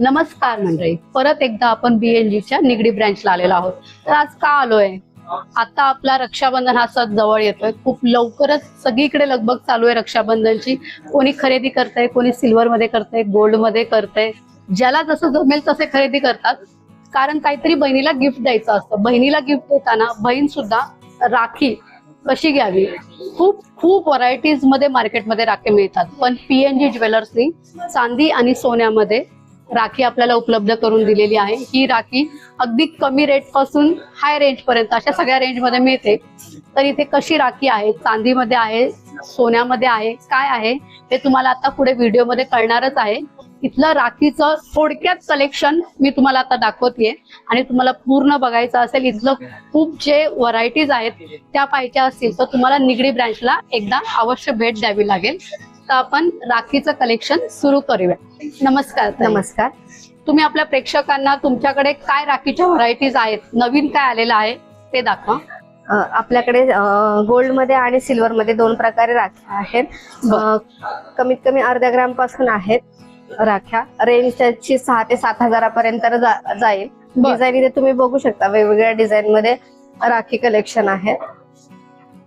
नमस्कार मंडळी. परत एकदा आपण बीएनजीच्या निगडी ब्रँचला आलेलो आहोत. तर आज का आलोय? आता आपला रक्षाबंधन हा सण जवळ येतोय. खूप लवकरच सगळीकडे लगबग चालू आहे रक्षाबंधनची. कोणी खरेदी करतंय कोणी सिल्वर मध्ये करतंय गोल्डमध्ये करतंय. ज्याला जसं जमेल तसे खरेदी करतात. कारण काहीतरी बहिणीला गिफ्ट द्यायचं असतं. बहिणीला गिफ्ट देताना बहीण सुद्धा राखी कशी घ्यावी? खूप खूप व्हरायटीजमध्ये मार्केटमध्ये राखी मिळतात. पण पीएनजी ज्वेलर्सनी चांदी आणि सोन्यामध्ये राखी आपल्याला उपलब्ध करून दिलेली आहे. ही राखी अगदी कमी रेटपासून हाय रेंज पर्यंत अशा सगळ्या रेंजमध्ये मिळते. तर इथे कशी राखी आहे? चांदीमध्ये आहे सोन्यामध्ये आहे काय आहे? हे तुम्हाला आता पुढे व्हिडिओमध्ये कळणारच आहे. इथलं राखीचं थोडक्यात कलेक्शन मी तुम्हाला आता दाखवतेय. आणि तुम्हाला पूर्ण बघायचं असेल इथलं खूप जे व्हरायटीज आहेत त्या पाहिजे असतील तर तुम्हाला निगडी ब्रँचला एकदा अवश्य भेट द्यावी लागेल. तर आपण राखीचं कलेक्शन सुरू करूया. नमस्कार. नमस्कार. तुम्ही आपल्या प्रेक्षकांना तुमच्याकडे काय राखीच्या व्हरायटीज आहेत नवीन काय आलेलं आहे ते दाखवा. आपल्याकडे गोल्डमध्ये आणि सिल्वर मध्ये दोन प्रकारे राख्या आहेत. कमीत कमी अर्ध्या ग्रामपासून आहेत राख्या. रेंज त्याची सहा ते सात हजारापर्यंत जाईल. डिझाईन इथे तुम्ही बघू शकता वेगवेगळ्या डिझाईन मध्ये राखी कलेक्शन आहे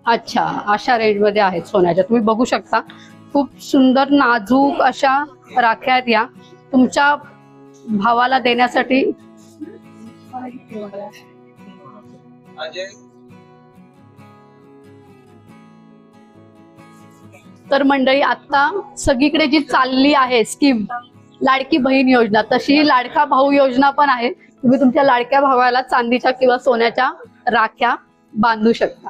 अच्छा अशा रेंजमध्ये आहेत सोन्याच्या. तुम्ही बघू शकता. खूप सुंदर नाजूक अशा राख्या आहेत या. तुमच्या भावाला देण्यासाठी तर मंडळी आता सगळीकडे जी चालली आहे स्कीम लाडकी बहीण योजना तशी लाडका भाऊ योजना पण आहे. तुम्ही तुमच्या लाडक्या भावाला चांदीच्या किंवा सोन्याच्या राख्या बांधू शकता.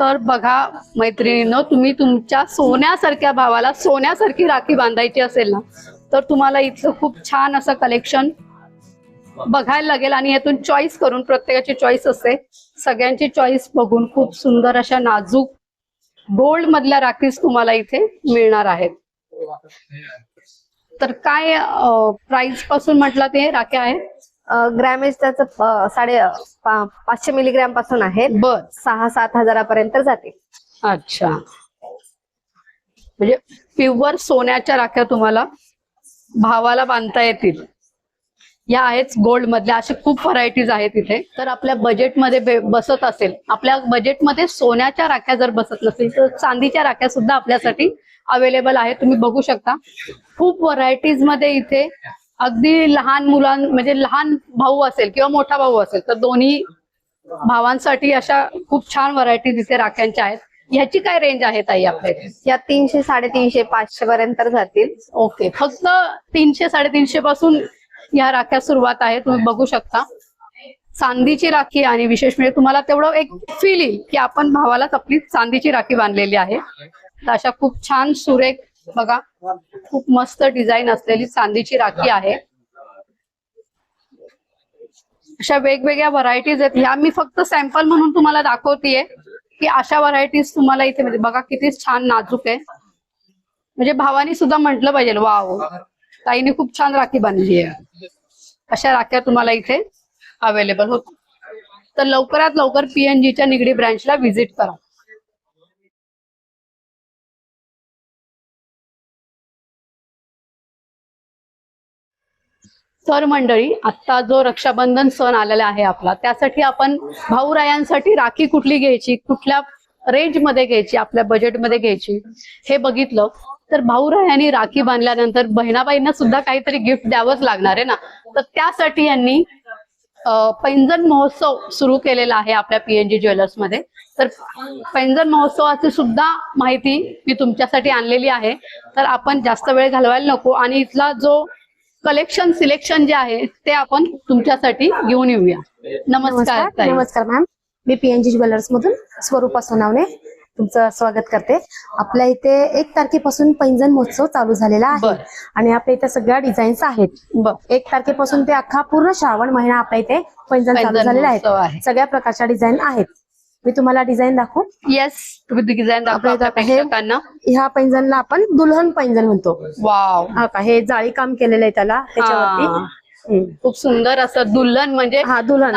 तर बघा मैत्रिणीनं तुम्ही तुमच्या सोन्यासारख्या भावाला सोन्यासारखी राखी बांधायची असेल ना तर तुम्हाला इथलं खूप छान असं कलेक्शन बघायला लागेल आणि यातून चॉईस करून प्रत्येकाची चॉईस असते. सगळ्यांची चॉईस बघून खूप सुंदर अशा नाजूक गोल्ड मधल्या राखीस तुम्हाला इथे मिळणार आहेत. तर काय प्राइसपासून म्हटलं ते राख्या आहेत? ग्रॅमेज त्याचं साडे पाचशे मिलीग्रॅमपासून आहे. बर. सहा सात हजारापर्यंत जाते. अच्छा. म्हणजे प्युअर सोन्याच्या राख्या तुम्हाला भावाला बांधता येतील. या आहेत गोल्ड मधल्या असे खूप व्हरायटीज आहेत इथे. तर आपल्या बजेटमध्ये बसत असेल. आपल्या बजेटमध्ये सोन्याच्या राख्या जर बसत नसेल तर चांदीच्या राख्या सुद्धा आपल्यासाठी अवेलेबल आहे तुम्ही बघू शकता. खूप व्हरायटीजमध्ये इथे अगदी लहान मुलां म्हणजे लहान भाऊ असेल किंवा मोठा भाऊ असेल तर दोन्ही भावांसाठी अशा खूप छान व्हरायटीज इथे राख्यांच्या आहेत. ह्याची काय रेंज आहे ताई आपल्या इथे या तीनशे साडेतीनशे पाचशे पर्यंत जातील. ओके. फक्त तीनशे साडेतीनशे पासून या राख्या सुरुवात आहे तुम्ही बघू शकता. चांदीची राखी आणि विशेष म्हणजे तुम्हाला तेवढं एक फील येईल की आपण भावालाच आपली चांदीची राखी बांधलेली आहे. तर अशा खूप छान सुरेख बघा खूप मस्त डिझाईन असलेली चांदीची राखी आहे. अशा वेगवेगळ्या व्हरायटीज आहेत. ह्या मी फक्त सॅम्पल म्हणून तुम्हाला दाखवतेय की अशा व्हरायटीज तुम्हाला इथे म्हणजे बघा किती छान नाजूक आहे. म्हणजे भावानी सुद्धा म्हटलं पाहिजे वाव ताईने खूप छान राखी बांधली आहे. अशा राख्या तुम्हाला इथे अवेलेबल होत तर लवकरात लवकर पीएनजीच्या निगडी ब्रँचला व्हिजिट करा. तर मंडळी आता जो रक्षाबंधन सण आलेला आहे आपला त्यासाठी आपण भाऊरायांसाठी राखी कुठली घ्यायची कुठल्या रेंजमध्ये घ्यायची आपल्या बजेटमध्ये घ्यायची हे बघितलं. तर भाऊरायांनी राखी बांधल्यानंतर बहिणाबाईंना सुद्धा काहीतरी गिफ्ट द्यावंच लागणार आहे ना? तर त्यासाठी यांनी पैंजण महोत्सव सुरू केलेला आहे आपल्या पीएनजी ज्वेलर्समध्ये. तर पैंजण महोत्सवाची सुद्धा माहिती मी तुमच्यासाठी आणलेली आहे. तर आपण जास्त वेळ घालवायला नको. आणि इथला जो कलेक्शन सिलेक्शन जे आहे ते आपण तुमच्यासाठी घेऊन येऊया नमस्कार. नमस्कार मॅम मी पीएनजी ज्वेलर्स मधून स्वरूपा सोनावणे तुमचं स्वागत करते आपल्या इथे एक तारखेपासून पैंजण महोत्सव चालू झालेला आहे. आणि आपल्या इथे सगळ्या डिझाईन्स आहेत. एक तारखेपासून ते अख्खा पूर्ण श्रावण महिना आपल्या इथे पैंजण चालू झालेला. आहे सगळ्या प्रकारच्या डिझाईन आहेत मी तुम्हाला डिझाईन दाखवू? येस तुम्ही डिझाईन दाखवा ह्या पैंजणला आपण दुल्हन पैंजण म्हणतो. वाव हा का हे जाळी काम केलेलं आहे त्याला. त्याच्यावरती. खूप सुंदर असं दुल्हन म्हणजे हा दुल्हन.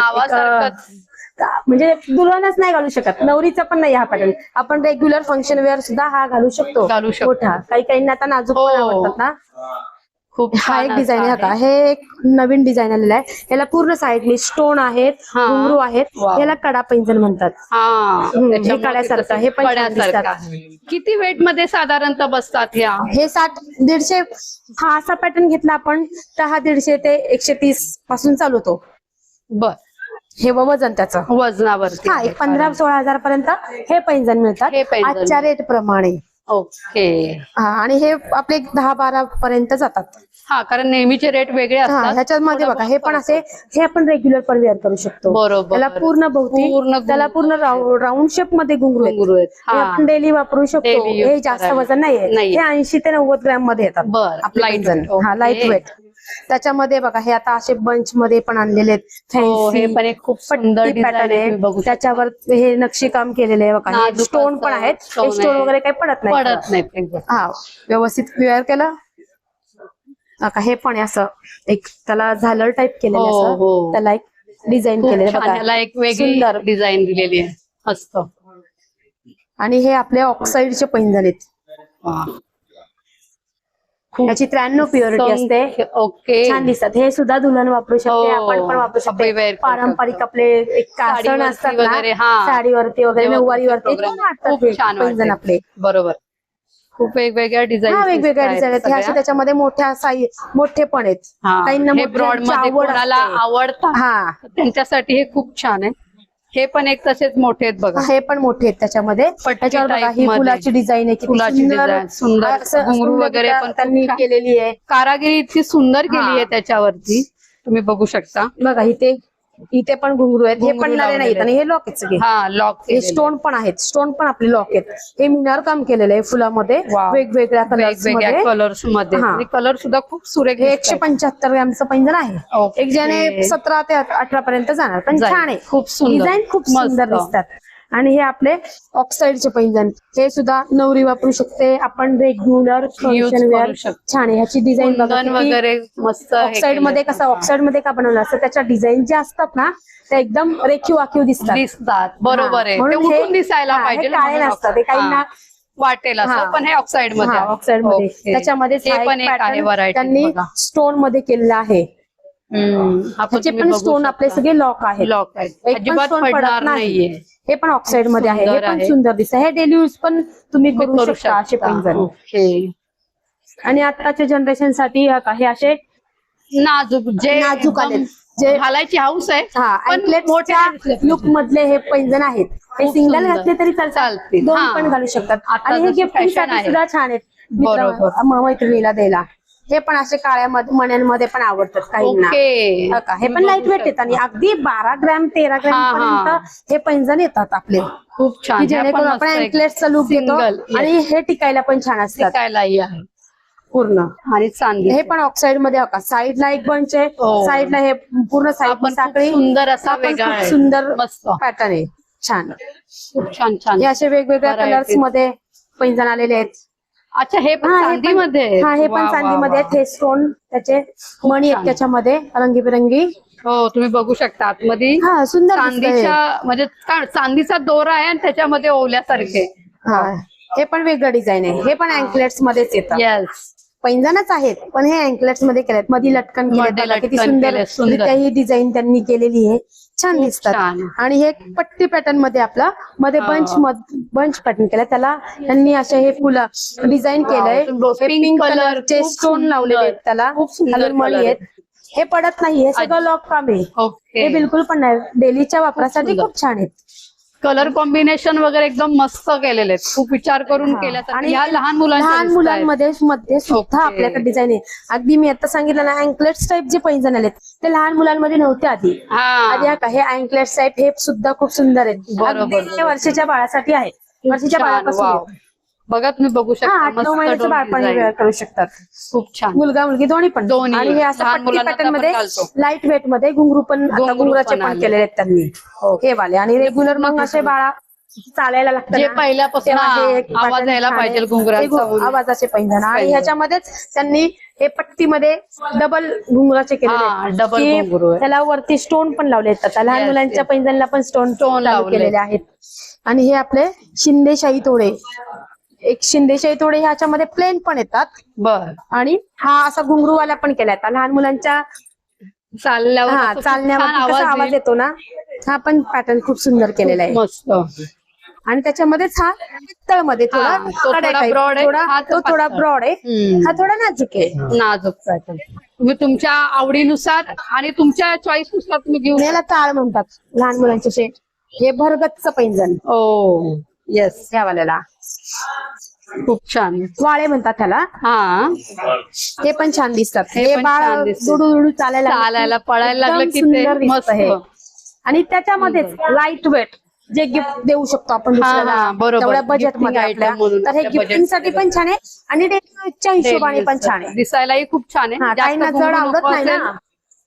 म्हणजे दुल्हनच नाही घालू शकत. नवरीचा पण नाही हा पॅटर्न आपण रेग्युलर फंक्शन वेअर सुद्धा हा घालू शकतो. घालू शकतो. मोठा. काही काहींना आता नाजूक हो. पण आवडतात ना. खूप हा एक डिझाईन आहे. का हे एक नवीन डिझाईन आलेलं आहे. याला पूर्ण साईडनी स्टोन आहेत. घुंगरू आहेत. याला कडा पैंजण म्हणतात. हा. कड्यासारखं, हे पण. किती वेटमध्ये साधारणतः बसतात ह्या? हे साठ दीडशे हा असा पॅटर्न घेतला आपण तर हा दीडशे ते एकशे तीसपासून चालू होतो. बर. हे वजन त्याचं. वजनावरती हा एक पंधरा सोळा हजार पर्यंत हे पैंजण मिळतात. आजच्या रेट प्रमाणे. ओके हा आणि हे आपले एक दहा बारा पर्यंत जातात हा कारण नेहमीचे रेट वेगळे हा असतात ह्याच्यामध्ये बघा हे पण असे हे आपण रेग्युलर पण वेअर करू शकतो बरोबर. त्याला पूर्ण भोवती पूर्ण त्याला पूर्ण राऊंड शेपमध्ये घुंगरू आहेत. घुंगरू आहेत. हे हा. आपण डेली वापरू शकतो Daily use हे जास्त. वजन नाहीये नाहीये. हे ऐंशी ते नव्वद ग्रॅममध्ये येतात बर, आपले पैंजण. weight. हा. लाइट वेट त्याच्यामध्ये बघा हे आता असे बंच मध्ये पण आणलेले आहेत. हो, हे पण एक खूप सुंदर पॅटर्न आहे. त्याच्यावर हे नक्षीकाम केलेले आहे बघा. स्टोन पण आहेत. स्टोन. वगैरे काही पडत नाही. पडत नाही. हा व्यवस्थित वेअर केलं. हे पण असं. एक त्याला झालर टाईप केलेलं आहे हो, असं. हो. त्याला एक डिझाईन केलेलं एक वेगळी सुंदर. डिझाईन दिलेली आहे. मस्त. आणि हे आपले ऑक्साईडचे पैंजण आहेत. वा. खूप याची त्र्याण्णव प्युरिटी असते. ओके. छान दिसतात. हे सुद्धा दुल्हन वापरू शकते. हो. आपण पण वापरू शकते. पारंपरिक आपले एक कासण असतात. साडीवरती वगैरे नऊवारीवरती. छान. आपले. बरोबर. खूप वेगवेगळ्या डिझाईन वेगवेगळ्या डिझाईन आहेत. हे असे त्याच्यामध्ये मोठ्या साई मोठे पण आहेत. काहींना हे कोणाला असते. आवडतात हा. त्यांच्यासाठी हे खूप छान आहे. हे पण एक तसेच मोठे आहेत बघा हे पण मोठे आहेत त्याच्यामध्ये त्याच्यावर बघा ही. फुलाची डिझाईन आहे फुलाची सुंदर design, सुंदर. घुंगरू वगैरे पण त्यांनी. केलेली आहे कारागिरी इतकी सुंदर केली आहे. त्याच्यावरती तुम्ही बघू शकता बघा इथे इथे पण घुंगरू आहेत हे नारे नाहीत आणि हे लॉक आहेत सगळे हा लॉक हे स्टोन पण आहेत स्टोन पण आपले लॉक आहेत हे मिनार काम केलेलं आहे फुलामध्ये. वेगवेगळ्या कलर्स वेगवेगळ्या मध्ये कलर्समध्ये हा. आणि कलर सुद्धा खूप सुरेख हे एकशे. पंच्याहत्तर ग्रॅमचं पैंजण आहे. एक ज्याने सतरा ते अठरा पर्यंत जाणार पण. छान आहे खूप सुंदर. खूप. सुंदर दिसतात आणि हे आपले ऑक्साईडचे पैंजण. हे सुद्धा नवरी वापरू शकते. आपण रेग्युलर. छान आहे. ह्याची डिझाईन वगैरे मस्त ऑक्साईडमध्ये. कसं ऑक्साईडमध्ये का बनवलं असतं त्याच्या डिझाईन ज्या असतात ना त्या एकदम रेखीव आखीव दिसतात. दिसतात बरोबर आहे. ते दिसायला पाहिजे काळे म्हणून नसतात. काहींना-. वाटेल असं. पण हे ऑक्साईडमध्ये आहे. ऑक्साईडमध्ये. त्याच्यामध्ये आहे त्यांनी स्टोनमध्ये केलेलं आहे. पण स्टोन आपले सगळे लॉक आहेत. लॉक पण अजिबात पडणार नाहीये. हे पण ऑक्साईडमध्ये आहे हे पण. सुंदर दिसत हे डेली यूज पण तुम्ही करू शकता असे ओके आणि आताच्या जनरेशनसाठी हे असे नाजूक जे नाजूक आलेत. जे- घालायची हाऊस आहे हा पण मोठ्या लुक मधले हे पैंजण आहेत हे सिंगल. घातले तरी चालतील. दोन. पण घालू शकतात आणि हे आहे. सुद्धा छान आहेत मैत्रिणीला द्यायला हे पण असे काळ्या मध- मण्यांमध्ये पण आवडतात ओके हा? हे पण लाइट वेट येतात आणि अगदी बारा ग्रॅम तेरा हा, ग्रॅम हा. पर्यंत हे पैंजण येतात आपले खूप छान हे जेणेकरून पण आपण. अँकलेटचा लुक yes. आणि हे टिकायला पण छान असतात पूर्ण आणि चांदी हे पण ऑक्साईडमध्ये हो का साईडला एक बंच आहे हो. साईडला हे पूर्ण साईड साखळी सुंदर असा हा. सुंदर. पॅटर्न आहे छान खूप छान छान हे असे वेगवेगळ्या. कलर्समध्ये पैंजण आलेले आहेत अच्छा हे पण हा, हे पण- चांदीमध्ये हा हे पण चांदीमध्ये हे स्टोन त्याचे मणी आहेत. त्याच्यामध्ये रंगीबिरंगी. हो तुम्ही बघू शकता आतमध्ये. हा सुंदर दिसतंय. चांदीच्या म्हणजे का- चांदीचा दोरा आहे आणि त्याच्यामध्ये ओवल्यासारखे. हा हे पण वेगळं डिझाईन आहे. हे पण अँकलेट्स मध्येच येतात येस पैंजणच आहेत पण हे अँकलेट्समध्ये केलेत. मध्ये लटकन केलेत. मध्ये बघा, किती लटकन सुंदर केलेत, सुंदर. रित्या ही डिझाईन त्यांनी केलेली आहे. छान दिसतात. आणि हे पट्टी पॅटर्नमध्ये आपला मध्ये. बंच बंच पॅटर्न केलं त्याला त्यांनी असे हे फुलं डिझाईन केलंय. पिंक कलरचे खूप स्टोन. लावलेले आहेत त्याला. color आहेत. हे पडत नाही हे सगळं लॉक काम आहे. हे बिलकुल पण नाही. डेलीच्या वापरासाठी. खूप छान आहेत. कलर कॉम्बिनेशन वगैरे एकदम मस्त केलेले आहेत. खूप विचार करून केल्यासारखे. आणि ह्या लहान मुलांच्या लहान. मुलांमध्ये मध्ये सुद्धा. आपल्याकडे डिझाईन आहे. अगदी मी आता सांगितलं ना अँकलेट्स टाईप जे पैंजण आलेत ते लहान मुलांमध्ये नव्हते आधी. हा. आधी हा का हे अँकलेट्स टाईप हे सुद्धा खूप सुंदर आहेत. वर्षाच्या बाळासाठी आहे. वर्षाच्या बाळापासून. बघा तुम्ही बघू हा शकता आठ नऊ महिन्याचं design. वेअर करू शकतात खूप छान मुलगा मुलगी दोन्ही पण दोन्ही. आणि हे असं लहान पट्टी मुलांना पॅटर्न आपण मध्ये. लाइट वेटमध्ये घुंगरू पण आता घुंगरू घुंगराचे पण पण आले. केलेले आहेत त्यांनी हे वाले आणि रेग्युलर मग असे बाळा चालायला लागतं जे पहिल्यापासून हा, हे आवाज यायला. पाहिजे घुंगराचा हे. आवाजाचे पैंजण आणि पैंजण. ह्याच्यामध्येच त्यांनी हे पट्टीमध्ये डबल घुंगराचे केलेले हा, आहेत. double की घुंगरू आहे. त्याला वरती स्टोन पण लावले आहेत आता लहान Yes, मुलांच्या yes. पैंजणला पण स्टोन Stone चालू लावले. केलेले आहेत आणि हे आपले शिंदेशाही तोडे एक शिंदेशाही थोडे ह्याच्यामध्ये प्लेन पण येतात. बर. आणि हा असा घुंगरूवाला पण केलाय. आता लहान मुलांच्या हा चालण्यावर कसा आवाज. येतो ना. हा पण पॅटर्न खूप सुंदर केलेला आहे. मस्त. आणि त्याच्यामध्येच हा तळमध्ये थोडा हा, तो कडा थोडा type, broad आहे, थोडा हा तो थोडा पातळ. ब्रॉड आहे. हम्म. हा थोडा नाजूक आहे. नाजूक पॅटर्न तुम्ही तुमच्या आवडीनुसार आणि तुमच्या चॉईसनुसार तुम्ही घेऊ याला ताळ म्हणतात. लहान मुलांचे शेट हे भरगतचं पैंजण. ओ येस या वाल्याला खूप छान. वाळे म्हणतात त्याला. हा. हे पण छान दिसतात. हे पण बाळ छान दिसते. दुडू दुडू चालायला लागलं. की चालायला पळायला लागलं की ते सुंदर दिसतं मस्त. हे. आणि त्याच्यामध्येच लाइट वेट जे गिफ्ट देऊ शकतो आपण हा, दुसऱ्याला. हा, बरोबर. तेवढ्या बजेट Gifting मध्ये item आपल्या. म्हणून तर हे आपल्या गिफ्टिंगसाठी पण छान आहे. आणि डेलीच्या हिशोबाने पण छान आहे. दिसायलाही खूप छान आहे. हा, जास्त काहींना जड घुंगरू आवडत नको नाही ना. असेल,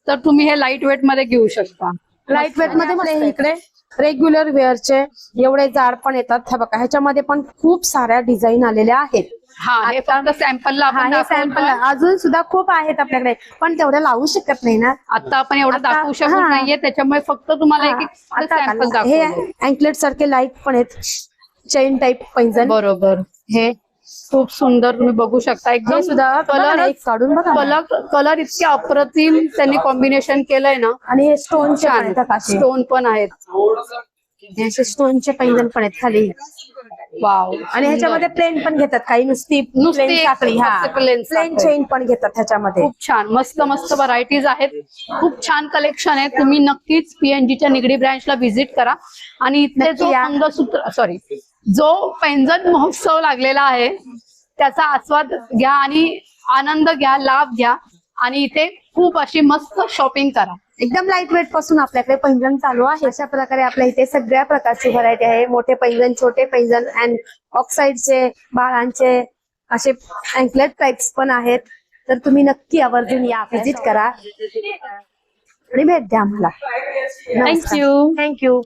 तर तुम्ही हे लाइट वेटमध्ये घेऊ शकता. लाइट वेटमध्ये आहे इकडे. रेग्युलर वेअरचे एवढे जाड पण येतात. हे बघा ह्याच्यामध्ये पण खूप साऱ्या डिझाईन आलेल्या आहेत. हा सॅम्पल दाखवतोय. अजून सुद्धा खूप आहेत आपल्याकडे पण तेवढ्या लावू शकत नाही ना. आता आपण एवढं दाखवू शकत. नाहीये त्याच्यामुळे फक्त तुम्हाला एक हा, सॅम्पल हे अँकलेट सारखे लाइट पण आहेत. चेन टाईप पैंजण. बरोबर. हे खूप सुंदर तुम्ही बघू शकता. एकदम सुद्धा कलर काढून. कलर कलर इतके अप्रतिम त्यांनी कॉम्बिनेशन केलंय ना. आणि हे पण छान. स्टोन पण आहेत. असे स्टोनचे पैंजण पण आहेत खाली. वाव आणि ह्याच्यामध्ये प्लेन पण घेतात काही नुसती नुसती प्लेन प्लेन. चेन पण घेतात ह्याच्यामध्ये. खूप छान. मस्त मस्त व्हरायटीज आहेत. खूप छान कलेक्शन आहे. तुम्ही नक्कीच पीएनजीच्या निगडी ब्रँचला व्हिजिट करा. आणि इथे जो. मंगळसूत्र सॉरी जो पैंजण महोत्सव लागलेला आहे त्याचा आस्वाद घ्या आणि आनंद घ्या लाभ घ्या आणि इथे खूप अशी मस्त शॉपिंग करा. एकदम लाइट वेटपासून आपल्याकडे पैंजण चालू आहे. अशा प्रकारे आपल्या इथे सगळ्या प्रकारची व्हरायटी आहे. मोठे पैंजण छोटे पैंजण अँड ऑक्साईडचे बाळांचे असे अँकलेट टाइप्स पण आहेत. तर तुम्ही नक्की आवर्जून या. व्हिजिट करा. आणि भेट द्या आम्हाला. Thank you thank you